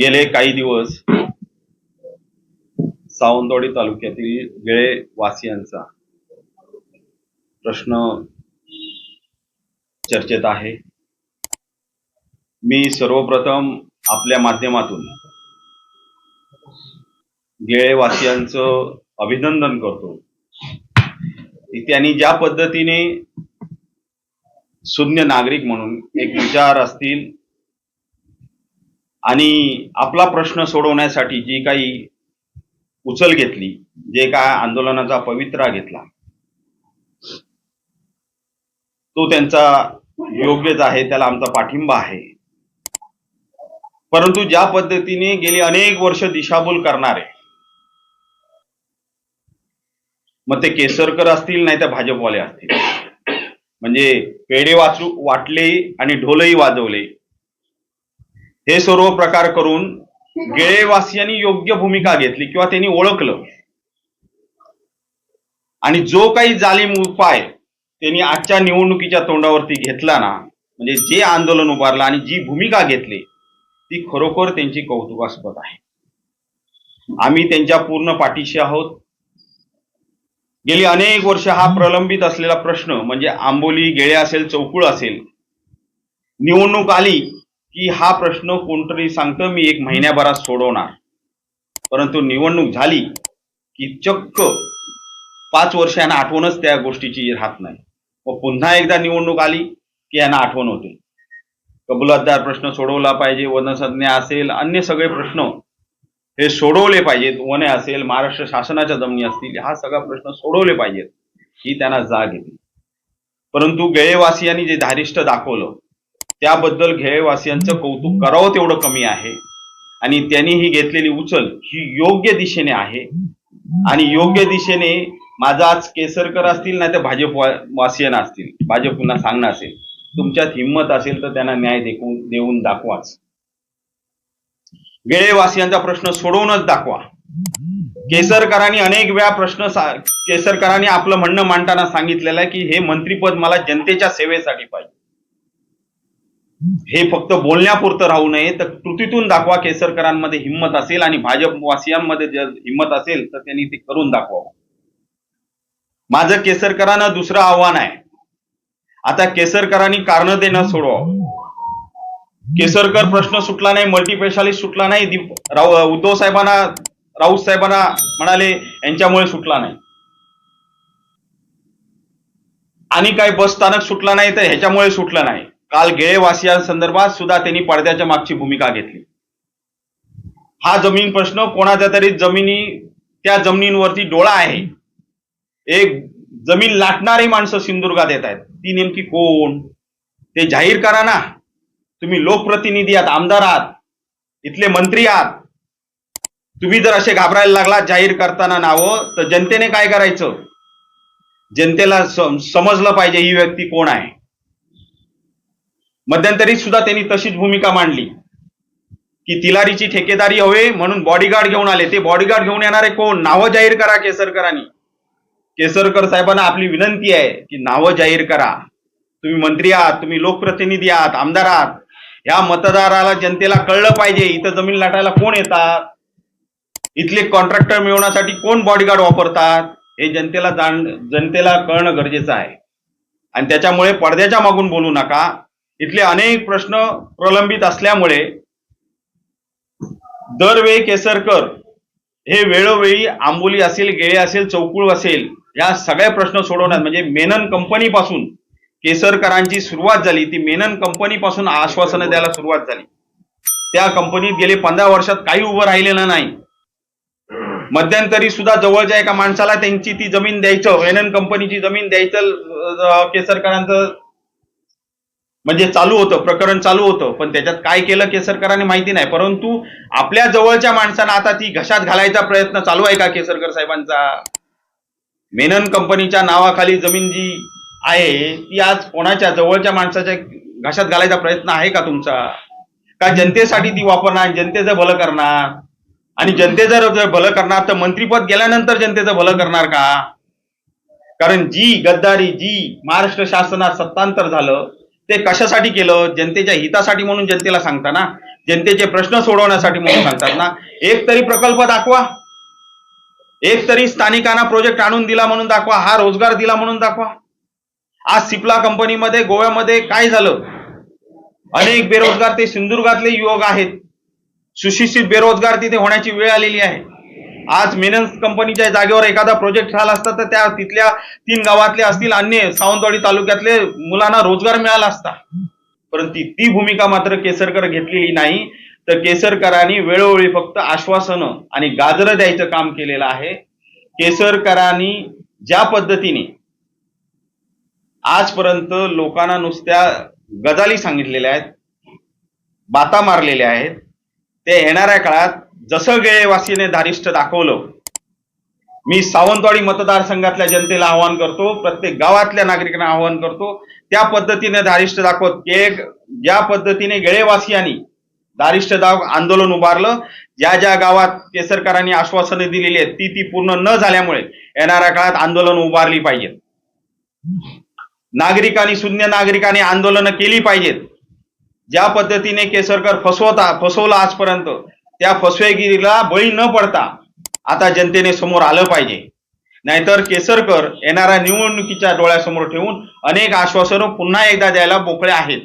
गेले काही दिवस सावंतवाडी तालुक्यातील वेळे वासियांचा प्रश्न चर्चेत आहे. मी सर्वप्रथम आपल्या माध्यमातून गेळेवासियांचं अभिनंदन करतो. त्यांनी ज्या पद्धतीने शून्य नागरिक म्हणून एक विचार असतील आणि आपला प्रश्न सोडवण्यासाठी जी काही उचल घेतली जे काय आंदोलनाचा पवित्रा घेतला तो त्यांचा योग्यच आहे त्याला आमचा पाठिंबा आहे. परंतु ज्या पद्धतीने गेली अनेक वर्ष दिशाभूल करणारे मग ते केसरकर असतील नाही तर भाजपवाले असतील. म्हणजे पेढे वाचू वाटले आणि ढोलही वाजवले. हे सर्व प्रकार करून गेळेवासियांनी योग्य भूमिका घेतली किंवा त्यांनी ओळखलं. आणि जो काही जालीम उपाय त्यांनी आजच्या निवडणुकीच्या तोंडावरती घेतला ना म्हणजे जे आंदोलन उभारलं आणि जी भूमिका घेतली ती खरोखर त्यांची कौतुकास्पद आहे. आम्ही त्यांच्या पूर्ण पाठीशी आहोत. गेली अनेक वर्ष हा प्रलंबित असलेला प्रश्न म्हणजे आंबोली गेळे असेल चौकुळ असेल निवडणूक आली की हा प्रश्न कोणतरी सांगतं मी एक महिन्याभरात सोडवणार. परंतु निवडणूक झाली की चक्क पाच वर्ष यांना आठवणच त्या गोष्टीची राहत नाही. व पुन्हा एकदा निवडणूक आली की यांना आठवण होते. कबुलातदार प्रश्न सोडवला पाहिजे वनसंज्ञा असेल अन्य सगळे प्रश्न हे सोडवले पाहिजेत. वने असेल महाराष्ट्र शासनाच्या जमिनी असतील हा सगळा प्रश्न सोडवले पाहिजेत. ही त्यांना जाग येते. परंतु गेळेवासियांनी जे धारिष्ट दाखवलं त्याबद्दल घेळेवासियांचं कौतुक करावं तेवढं कमी आहे. आणि त्यांनी ही घेतलेली उचल ही योग्य दिशेने आहे. आणि योग्य दिशेने माझा आज केसरकर असतील नाही तर भाजप वासियन असतील भाजपना सांगणं असेल. तुमच्यात हिंमत असेल तर त्यांना न्याय देऊन देऊन दाखवाच. गेळेवासियांचा प्रश्न सोडवूनच दाखवा. केसरकरांनी अनेक वेळा प्रश्न केसरकरांनी आपलं म्हणणं मांडताना सांगितलेलं आहे की हे मंत्रीपद मला जनतेच्या सेवेसाठी पाहिजे. हे फक्त बोलण्यापुरतं राहू नये तर कृतीतून दाखवा केसरकरांमध्ये हिंमत असेल आणि भाजपवासियांमध्ये जर हिंमत असेल तर त्यांनी ते करून दाखवावं. माझं केसरकरांना दुसरं आव्हान आहे. आता केसरकरांनी कारण देणं सोडवावं. केसरकर प्रश्न सुटला नाही मल्टीपेशालिस्ट सुटला नाही दीप- राव उद्धव साहेबांना राऊत साहेबांना म्हणाले यांच्यामुळे सुटला नाही. आणि काही बस स्थानक सुटला नाही तर ह्याच्यामुळे सुटलं नाही. काल गेळेवासियांसंदर्भात सुद्धा त्यांनी पडद्याच्या मागची भूमिका घेतली. हा जमीन प्रश्न कोणाच्या तरी जमिनी त्या जमिनींवरती डोळा आहे. एक जमीन लाटणारी माणसं सिंधुदुर्गात येत आहेत. ती नेमकी कोण? ते जाहीर करा ना. तुम्ही लोकप्रतिनिधी आहात आमदार आहात इथले मंत्री आहात. तुम्ही जर असे घाबरायला लागला जाहीर करताना नावं तर जनतेने काय करायचं? जनतेला समजलं पाहिजे ही व्यक्ती कोण आहे. मध्यंतरी सुद्धा त्यांनी तशीच भूमिका मांडली. की तिलारीची ठेकेदारी हवे म्हणून बॉडीगार्ड घेऊन आले. ते बॉडीगार्ड घेऊन येणारे कोण? नावं जाहीर करा केसरकरांनी. केसरकर साहेबांना आपली विनंती आहे की नावं जाहीर करा. तुम्ही मंत्री आहात तुम्ही लोकप्रतिनिधी आहात आमदार आहात. या मतदाराला जनतेला कळलं पाहिजे इथं जमीन लाटायला कोण येतात? इथले कॉन्ट्रॅक्टर मिळवण्यासाठी कोण बॉडीगार्ड वापरतात? हे जनतेला जाण जनतेला कळणं गरजेचं आहे. आणि त्याच्यामुळे पडद्याच्या मागून बोलू नका. इथले अनेक प्रश्न प्रलंबित असल्यामुळे दरवेळी केसरकर हे वेळोवेळी आंबोली असेल गेळे असेल चौकुळ असेल या सगळे प्रश्न सोडवण्यात म्हणजे मेनन कंपनीपासून केसरकरांची सुरुवात झाली. ती मेनन कंपनीपासून आश्वासनं द्यायला सुरुवात झाली. त्या कंपनीत गेले पंधरा वर्षात काही उभं राहिलेलं नाही. मध्यंतरी सुद्धा जवळच्या एका माणसाला त्यांची ती जमीन द्यायचं मेनन कंपनीची जमीन द्यायचं केसरकरांचं म्हणजे चालू होतं प्रकरण चालू होतं. पण त्याच्यात काय केलं केसरकरांनी माहिती नाही. परंतु आपल्या जवळच्या माणसांना आता ती घशात घालायचा प्रयत्न चालू आहे का केसरकर साहेबांचा? मेनन कंपनीच्या नावाखाली जमीन जी आहे ती आज कोणाच्या जवळच्या माणसाच्या घशात घालायचा प्रयत्न आहे का तुमचा? का जनतेसाठी ती वापरणार जनतेचं भलं करणार? आणि जनतेचं जर भलं करणार तर मंत्रीपद गेल्यानंतर जनतेचं भलं करणार का? कारण जी गद्दारी जी महाराष्ट्र शासनात सत्तांतर झालं ते कशासाठी केलं? जनतेच्या हितासाठी म्हणून जनतेला सांगता ना? जनतेचे प्रश्न सोडवण्यासाठी म्हणून सांगतात ना? एक तरी प्रकल्प दाखवा. एक तरी स्थानिकांना प्रोजेक्ट आणून दिला म्हणून दाखवा. हा रोजगार दिला म्हणून दाखवा. आज सिप्ला कंपनीमध्ये गोव्यामध्ये काय झालं? अनेक बेरोजगार ते सिंधुदुर्गातले युवक आहेत. सुशिक्षित बेरोजगार तिथे होण्याची वेळ आलेली आहे. आज मेनन्स कंपनीच्या जागेवर एखादा प्रोजेक्ट झाला असता तर त्या तिथल्या तीन गावातले असतील अन्य सावंतवाडी तालुक्यातले मुलांना रोजगार मिळाला असता. परंतु ती भूमिका मात्र केसरकर घेतलेली नाही. तर केसरकरांनी वेळोवेळी फक्त आश्वासनं आणि गाजरं द्यायचं काम केलेलं आहे. केसरकरांनी ज्या पद्धतीने आजपर्यंत लोकांना नुसत्या गजाली सांगितलेल्या आहेत बाता मारलेल्या आहेत ते येणाऱ्या काळात जसं गेळेवासीने धारिष्ट दाखवलं मी सावंतवाडी मतदारसंघातल्या जनतेला आवाहन करतो प्रत्येक गावातल्या नागरिकांना आवाहन करतो त्या पद्धतीने धारिष्ट दाखवत एक ज्या पद्धतीने गेळेवासियांनी दारिष्ट दाव आंदोलन उभारलं ज्या ज्या गावात केसरकरांनी आश्वासने दिलेली आहेत ती ती पूर्ण न झाल्यामुळे येणाऱ्या काळात आंदोलन उभारली पाहिजेत. नागरिकांनी शून्य नागरिकांनी आंदोलनं केली पाहिजेत. ज्या पद्धतीने केसरकर फसवता फसवला आजपर्यंत त्या फसवेगिरीला बळी न पडता आता जनतेने समोर आलं पाहिजे. नाहीतर केसरकर येणाऱ्या निवडणुकीच्या डोळ्यासमोर ठेवून अनेक आश्वासनं पुन्हा एकदा द्यायला मोकळे आहेत.